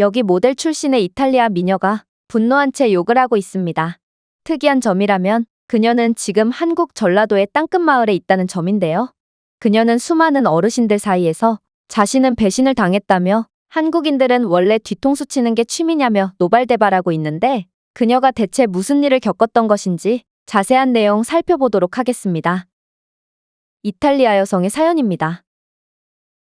여기 모델 출신의 이탈리아 미녀가 분노한 채 욕을 하고 있습니다. 특이한 점이라면 그녀는 지금 한국 전라도의 땅끝 마을에 있다는 점인데요. 그녀는 수많은 어르신들 사이에서 자신은 배신을 당했다며 한국인들은 원래 뒤통수 치는 게 취미냐며 노발대발하고 있는데 그녀가 대체 무슨 일을 겪었던 것인지 자세한 내용 살펴보도록 하겠습니다. 이탈리아 여성의 사연입니다.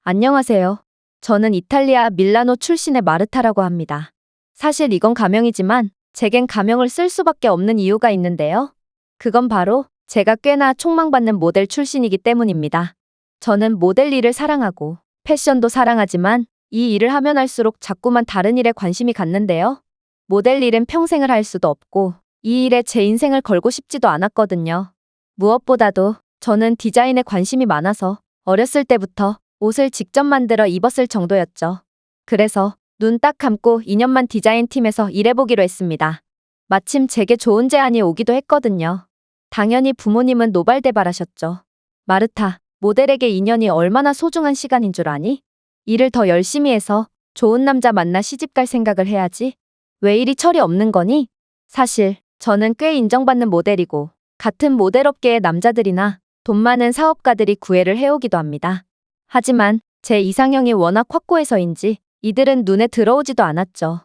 안녕하세요. 저는 이탈리아 밀라노 출신의 마르타라고 합니다. 사실 이건 가명이지만 제겐 가명을 쓸 수밖에 없는 이유가 있는데요. 그건 바로 제가 꽤나 촉망받는 모델 출신이기 때문입니다. 저는 모델 일을 사랑하고 패션도 사랑하지만 이 일을 하면 할수록 자꾸만 다른 일에 관심이 갔는데요. 모델 일은 평생을 할 수도 없고 이 일에 제 인생을 걸고 싶지도 않았거든요. 무엇보다도 저는 디자인에 관심이 많아서 어렸을 때부터 옷을 직접 만들어 입었을 정도였죠. 그래서 눈 딱 감고 2년만 디자인 팀에서 일해보기로 했습니다. 마침 제게 좋은 제안이 오기도 했거든요. 당연히 부모님은 노발대발하셨죠. 마르타, 모델에게 2년이 얼마나 소중한 시간인 줄 아니? 일을 더 열심히 해서 좋은 남자 만나 시집갈 생각을 해야지. 왜 이리 철이 없는 거니? 사실 저는 꽤 인정받는 모델이고 같은 모델 업계의 남자들이나 돈 많은 사업가들이 구애를 해오기도 합니다. 하지만 제 이상형이 워낙 확고해서인지 이들은 눈에 들어오지도 않았죠.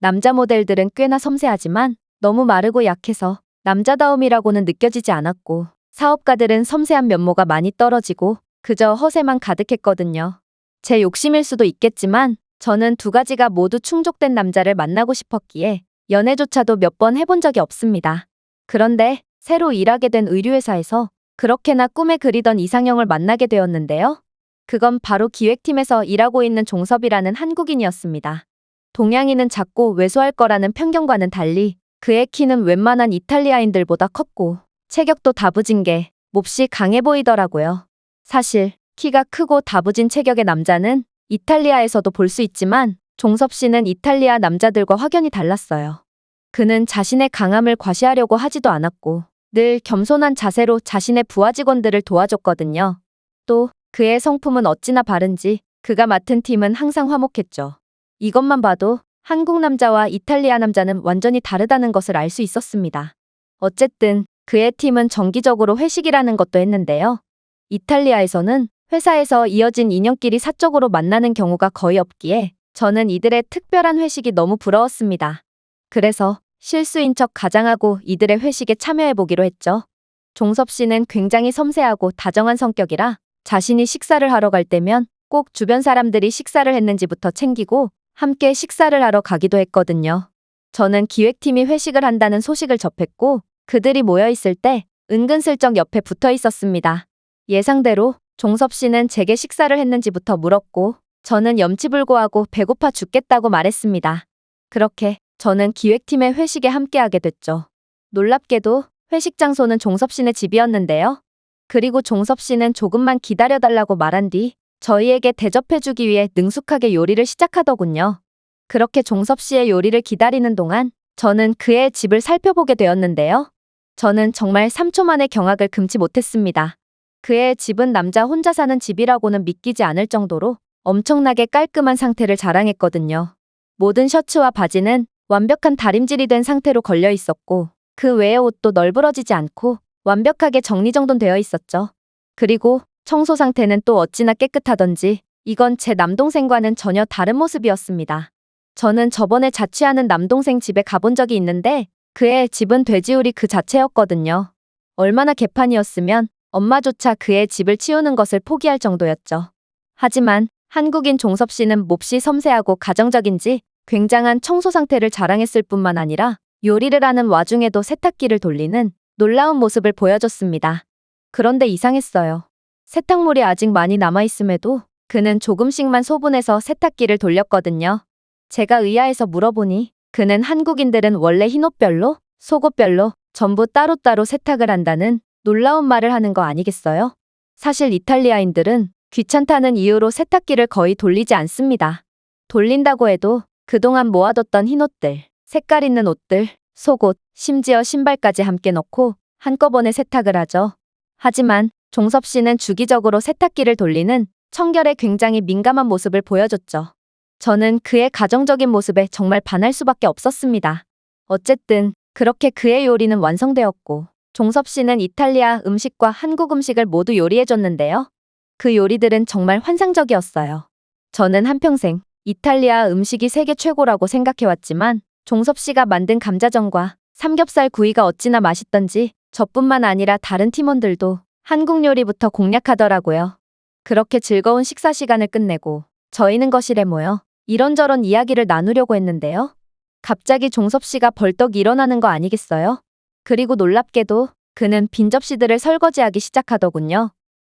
남자 모델들은 꽤나 섬세하지만 너무 마르고 약해서 남자다움이라고는 느껴지지 않았고 사업가들은 섬세한 면모가 많이 떨어지고 그저 허세만 가득했거든요. 제 욕심일 수도 있겠지만 저는 두 가지가 모두 충족된 남자를 만나고 싶었기에 연애조차도 몇 번 해본 적이 없습니다. 그런데 새로 일하게 된 의류회사에서 그렇게나 꿈에 그리던 이상형을 만나게 되었는데요. 그건 바로 기획팀에서 일하고 있는 종섭이라는 한국인이었습니다. 동양인은 작고 왜소할 거라는 편견과는 달리 그의 키는 웬만한 이탈리아인들보다 컸고 체격도 다부진 게 몹시 강해 보이더라고요. 사실 키가 크고 다부진 체격의 남자는 이탈리아에서도 볼 수 있지만 종섭 씨는 이탈리아 남자들과 확연히 달랐어요. 그는 자신의 강함을 과시하려고 하지도 않았고 늘 겸손한 자세로 자신의 부하 직원들을 도와줬거든요. 또 그의 성품은 어찌나 바른지 그가 맡은 팀은 항상 화목했죠. 이것만 봐도 한국 남자와 이탈리아 남자는 완전히 다르다는 것을 알 수 있었습니다. 어쨌든 그의 팀은 정기적으로 회식이라는 것도 했는데요. 이탈리아에서는 회사에서 이어진 인연끼리 사적으로 만나는 경우가 거의 없기에 저는 이들의 특별한 회식이 너무 부러웠습니다. 그래서 실수인 척 가장하고 이들의 회식에 참여해보기로 했죠. 종섭 씨는 굉장히 섬세하고 다정한 성격이라 자신이 식사를 하러 갈 때면 꼭 주변 사람들이 식사를 했는지부터 챙기고 함께 식사를 하러 가기도 했거든요. 저는 기획팀이 회식을 한다는 소식을 접했고 그들이 모여 있을 때 은근슬쩍 옆에 붙어 있었습니다. 예상대로 종섭 씨는 제게 식사를 했는지부터 물었고 저는 염치불고하고 배고파 죽겠다고 말했습니다. 그렇게 저는 기획팀의 회식에 함께하게 됐죠. 놀랍게도 회식 장소는 종섭 씨네 집이었는데요. 그리고 종섭 씨는 조금만 기다려달라고 말한 뒤 저희에게 대접해주기 위해 능숙하게 요리를 시작하더군요. 그렇게 종섭 씨의 요리를 기다리는 동안 저는 그의 집을 살펴보게 되었는데요. 저는 정말 3초 만에 경악을 금치 못했습니다. 그의 집은 남자 혼자 사는 집이라고는 믿기지 않을 정도로 엄청나게 깔끔한 상태를 자랑했거든요. 모든 셔츠와 바지는 완벽한 다림질이 된 상태로 걸려 있었고 그 외의 옷도 널브러지지 않고 완벽하게 정리정돈되어 있었죠. 그리고 청소 상태는 또 어찌나 깨끗하던지 이건 제 남동생과는 전혀 다른 모습이었습니다. 저는 저번에 자취하는 남동생 집에 가본 적이 있는데 그의 집은 돼지우리 그 자체였거든요. 얼마나 개판이었으면 엄마조차 그의 집을 치우는 것을 포기할 정도였죠. 하지만 한국인 종섭 씨는 몹시 섬세하고 가정적인지 굉장한 청소 상태를 자랑했을 뿐만 아니라 요리를 하는 와중에도 세탁기를 돌리는 놀라운 모습을 보여줬습니다. 그런데 이상했어요. 세탁물이 아직 많이 남아있음에도 그는 조금씩만 소분해서 세탁기를 돌렸거든요. 제가 의아해서 물어보니 그는 한국인들은 원래 흰옷별로, 속옷별로 전부 따로따로 세탁을 한다는 놀라운 말을 하는 거 아니겠어요? 사실 이탈리아인들은 귀찮다는 이유로 세탁기를 거의 돌리지 않습니다. 돌린다고 해도 그동안 모아뒀던 흰옷들, 색깔 있는 옷들, 속옷, 심지어 신발까지 함께 넣고 한꺼번에 세탁을 하죠. 하지만 종섭 씨는 주기적으로 세탁기를 돌리는 청결에 굉장히 민감한 모습을 보여줬죠. 저는 그의 가정적인 모습에 정말 반할 수밖에 없었습니다. 어쨌든 그렇게 그의 요리는 완성되었고 종섭 씨는 이탈리아 음식과 한국 음식을 모두 요리해줬는데요. 그 요리들은 정말 환상적이었어요. 저는 한평생 이탈리아 음식이 세계 최고라고 생각해왔지만 종섭 씨가 만든 감자전과 삼겹살 구이가 어찌나 맛있던지 저뿐만 아니라 다른 팀원들도 한국 요리부터 공략하더라고요. 그렇게 즐거운 식사 시간을 끝내고 저희는 거실에 모여 이런저런 이야기를 나누려고 했는데요. 갑자기 종섭 씨가 벌떡 일어나는 거 아니겠어요? 그리고 놀랍게도 그는 빈 접시들을 설거지하기 시작하더군요.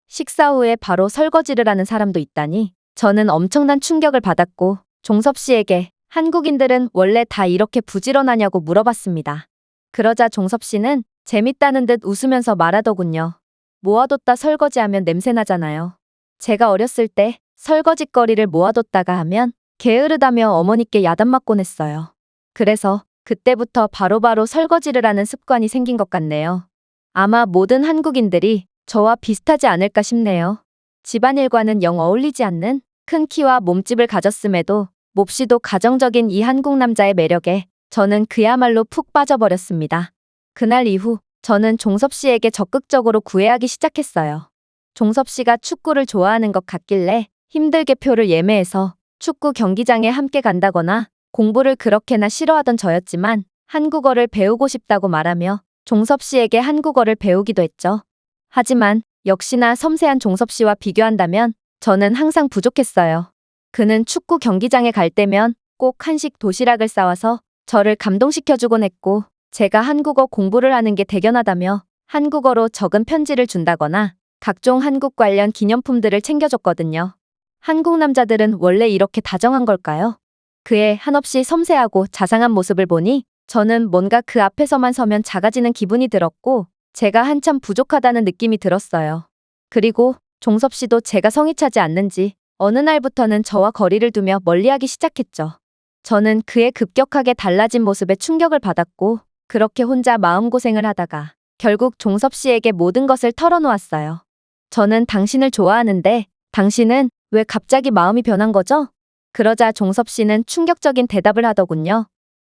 식사 후에 바로 설거지를 하는 사람도 있다니 저는 엄청난 충격을 받았고 종섭 씨에게 한국인들은 원래 다 이렇게 부지런하냐고 물어봤습니다. 그러자 종섭 씨는 재밌다는 듯 웃으면서 말하더군요. 모아뒀다 설거지하면 냄새나잖아요. 제가 어렸을 때 설거지거리를 모아뒀다가 하면 게으르다며 어머니께 야단 맞곤 했어요. 그래서 그때부터 바로바로 설거지를 하는 습관이 생긴 것 같네요. 아마 모든 한국인들이 저와 비슷하지 않을까 싶네요. 집안일과는 영 어울리지 않는 큰 키와 몸집을 가졌음에도 몹시도 가정적인 이 한국 남자의 매력에 저는 그야말로 푹 빠져버렸습니다. 그날 이후 저는 종섭 씨에게 적극적으로 구애하기 시작했어요. 종섭 씨가 축구를 좋아하는 것 같길래 힘들게 표를 예매해서 축구 경기장에 함께 간다거나 공부를 그렇게나 싫어하던 저였지만 한국어를 배우고 싶다고 말하며 종섭 씨에게 한국어를 배우기도 했죠. 하지만 역시나 섬세한 종섭 씨와 비교한다면 저는 항상 부족했어요. 그는 축구 경기장에 갈 때면 꼭 한식 도시락을 싸와서 저를 감동시켜주곤 했고 제가 한국어 공부를 하는 게 대견하다며 한국어로 적은 편지를 준다거나 각종 한국 관련 기념품들을 챙겨줬거든요. 한국 남자들은 원래 이렇게 다정한 걸까요? 그의 한없이 섬세하고 자상한 모습을 보니 저는 뭔가 그 앞에서만 서면 작아지는 기분이 들었고 제가 한참 부족하다는 느낌이 들었어요. 그리고 종섭 씨도 제가 성이 차지 않는지 어느 날부터는 저와 거리를 두며 멀리하기 시작했죠. 저는 그의 급격하게 달라진 모습에 충격을 받았고 그렇게 혼자 마음고생을 하다가 결국 종섭 씨에게 모든 것을 털어놓았어요. 저는 당신을 좋아하는데 당신은 왜 갑자기 마음이 변한 거죠? 그러자 종섭 씨는 충격적인 대답을 하더군요.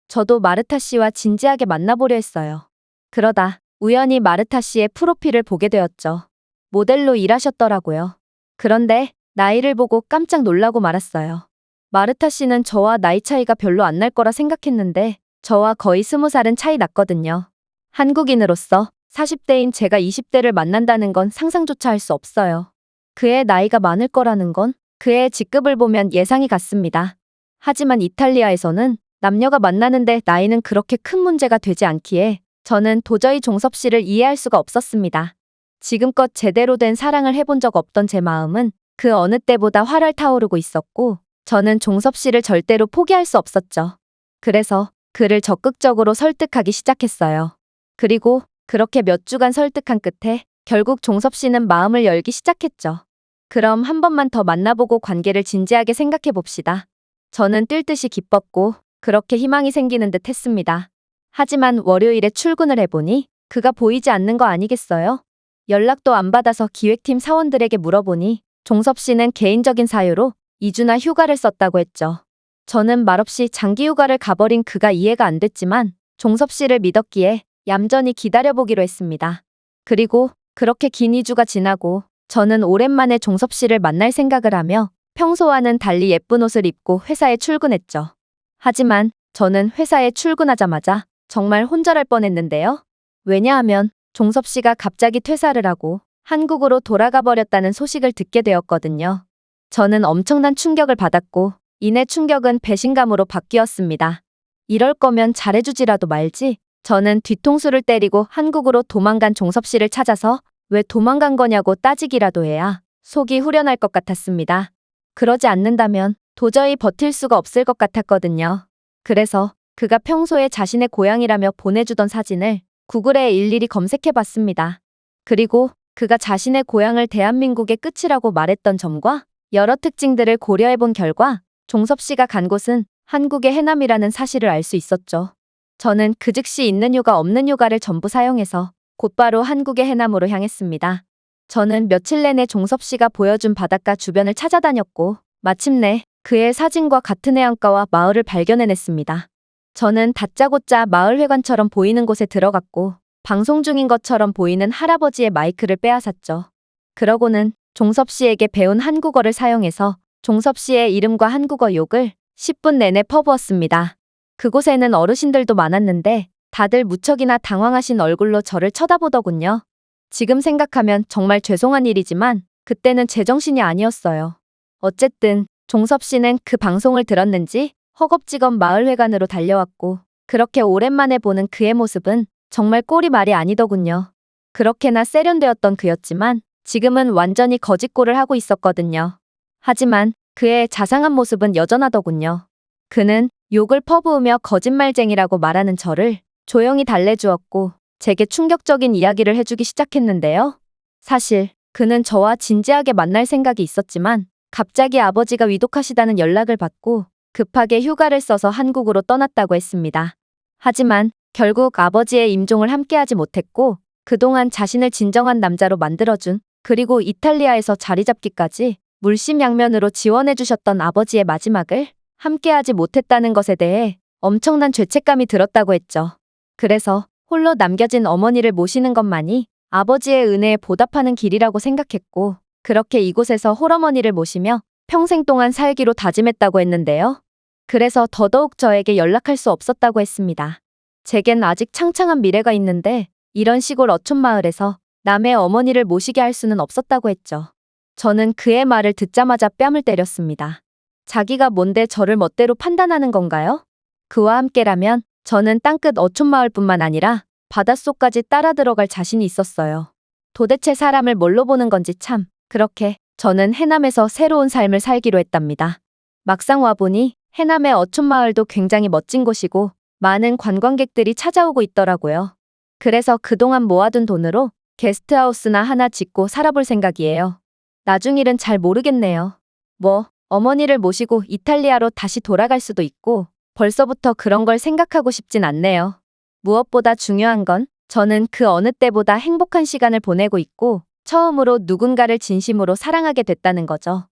저도 마르타 씨와 진지하게 만나보려 했어요. 그러다 우연히 마르타 씨의 프로필을 보게 되었죠. 모델로 일하셨더라고요. 그런데 나이를 보고 깜짝 놀라고 말았어요. 마르타 씨는 저와 나이 차이가 별로 안 날 거라 생각했는데 저와 거의 스무 살은 차이 났거든요. 한국인으로서 40대인 제가 20대를 만난다는 건 상상조차 할 수 없어요. 그의 나이가 많을 거라는 건 그의 직급을 보면 예상이 갔습니다. 하지만 이탈리아에서는 남녀가 만나는데 나이는 그렇게 큰 문제가 되지 않기에 저는 도저히 종섭 씨를 이해할 수가 없었습니다. 지금껏 제대로 된 사랑을 해본 적 없던 제 마음은 그 어느 때보다 활활 타오르고 있었고 저는 종섭 씨를 절대로 포기할 수 없었죠. 그래서 그를 적극적으로 설득하기 시작했어요. 그리고 그렇게 몇 주간 설득한 끝에 결국 종섭 씨는 마음을 열기 시작했죠. 그럼 한 번만 더 만나보고 관계를 진지하게 생각해 봅시다. 저는 뛸 듯이 기뻤고 그렇게 희망이 생기는 듯 했습니다. 하지만 월요일에 출근을 해보니 그가 보이지 않는 거 아니겠어요? 연락도 안 받아서 기획팀 사원들에게 물어보니 종섭 씨는 개인적인 사유로 2주나 휴가를 썼다고 했죠. 저는 말없이 장기 휴가를 가버린 그가 이해가 안 됐지만 종섭 씨를 믿었기에 얌전히 기다려보기로 했습니다. 그리고 그렇게 긴 2주가 지나고 저는 오랜만에 종섭 씨를 만날 생각을 하며 평소와는 달리 예쁜 옷을 입고 회사에 출근했죠. 하지만 저는 회사에 출근하자마자 정말 혼절할 뻔했는데요. 왜냐하면 종섭 씨가 갑자기 퇴사를 하고 한국으로 돌아가 버렸다는 소식을 듣게 되었거든요. 저는 엄청난 충격을 받았고 이내 충격은 배신감으로 바뀌었습니다. 이럴 거면 잘해주지라도 말지. 저는 뒤통수를 때리고 한국으로 도망간 종섭 씨를 찾아서 왜 도망간 거냐고 따지기라도 해야 속이 후련할 것 같았습니다. 그러지 않는다면 도저히 버틸 수가 없을 것 같았거든요. 그래서 그가 평소에 자신의 고향이라며 보내주던 사진을 구글에 일일이 검색해 봤습니다. 그리고 그가 자신의 고향을 대한민국의 끝이라고 말했던 점과 여러 특징들을 고려해 본 결과 종섭 씨가 간 곳은 한국의 해남이라는 사실을 알 수 있었죠. 저는 그 즉시 있는 휴가 없는 휴가를 전부 사용해서 곧바로 한국의 해남으로 향했습니다. 저는 며칠 내내 종섭 씨가 보여준 바닷가 주변을 찾아다녔고 마침내 그의 사진과 같은 해안가와 마을을 발견해냈습니다. 저는 다짜고짜 마을 회관처럼 보이는 곳에 들어갔고 방송 중인 것처럼 보이는 할아버지의 마이크를 빼앗았죠. 그러고는 종섭 씨에게 배운 한국어를 사용해서 종섭 씨의 이름과 한국어 욕을 10분 내내 퍼부었습니다. 그곳에는 어르신들도 많았는데 다들 무척이나 당황하신 얼굴로 저를 쳐다보더군요. 지금 생각하면 정말 죄송한 일이지만 그때는 제정신이 아니었어요. 어쨌든 종섭 씨는 그 방송을 들었는지 허겁지겁 마을회관으로 달려왔고 그렇게 오랜만에 보는 그의 모습은 정말 꼴이 말이 아니더군요. 그렇게나 세련되었던 그였지만 지금은 완전히 거짓골을 하고 있었거든요. 하지만 그의 자상한 모습은 여전하더군요. 그는 욕을 퍼부으며 거짓말쟁이라고 말하는 저를 조용히 달래주었고 제게 충격적인 이야기를 해주기 시작했는데요. 사실 그는 저와 진지하게 만날 생각이 있었지만 갑자기 아버지가 위독하시다는 연락을 받고 급하게 휴가를 써서 한국으로 떠났다고 했습니다. 하지만 결국 아버지의 임종을 함께하지 못했고 그동안 자신을 진정한 남자로 만들어준 그리고 이탈리아에서 자리 잡기까지 물심양면으로 지원해 주셨던 아버지의 마지막을 함께하지 못했다는 것에 대해 엄청난 죄책감이 들었다고 했죠. 그래서 홀로 남겨진 어머니를 모시는 것만이 아버지의 은혜에 보답하는 길이라고 생각했고 그렇게 이곳에서 홀어머니를 모시며 평생 동안 살기로 다짐했다고 했는데요. 그래서 더더욱 저에게 연락할 수 없었다고 했습니다. 제겐 아직 창창한 미래가 있는데 이런 시골 어촌 마을에서 남의 어머니를 모시게 할 수는 없었다고 했죠. 저는 그의 말을 듣자마자 뺨을 때렸습니다. 자기가 뭔데 저를 멋대로 판단하는 건가요? 그와 함께라면 저는 땅끝 어촌 마을뿐만 아니라 바닷속까지 따라 들어갈 자신이 있었어요. 도대체 사람을 뭘로 보는 건지 참, 그렇게 저는 해남에서 새로운 삶을 살기로 했답니다. 막상 와보니 해남의 어촌 마을도 굉장히 멋진 곳이고 많은 관광객들이 찾아오고 있더라고요. 그래서 그동안 모아둔 돈으로 게스트하우스나 하나 짓고 살아볼 생각이에요. 나중 일은 잘 모르겠네요. 뭐, 어머니를 모시고 이탈리아로 다시 돌아갈 수도 있고, 벌써부터 그런 걸 생각하고 싶진 않네요. 무엇보다 중요한 건 저는 그 어느 때보다 행복한 시간을 보내고 있고, 처음으로 누군가를 진심으로 사랑하게 됐다는 거죠.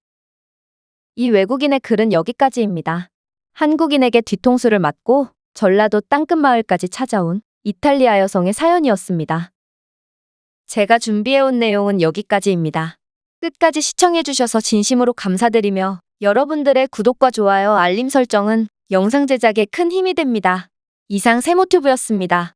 이 외국인의 글은 여기까지입니다. 한국인에게 뒤통수를 맞고 전라도 땅끝마을까지 찾아온 이탈리아 여성의 사연이었습니다. 제가 준비해온 내용은 여기까지입니다. 끝까지 시청해주셔서 진심으로 감사드리며 여러분들의 구독과 좋아요, 알림 설정은 영상 제작에 큰 힘이 됩니다. 이상 세모튜브였습니다.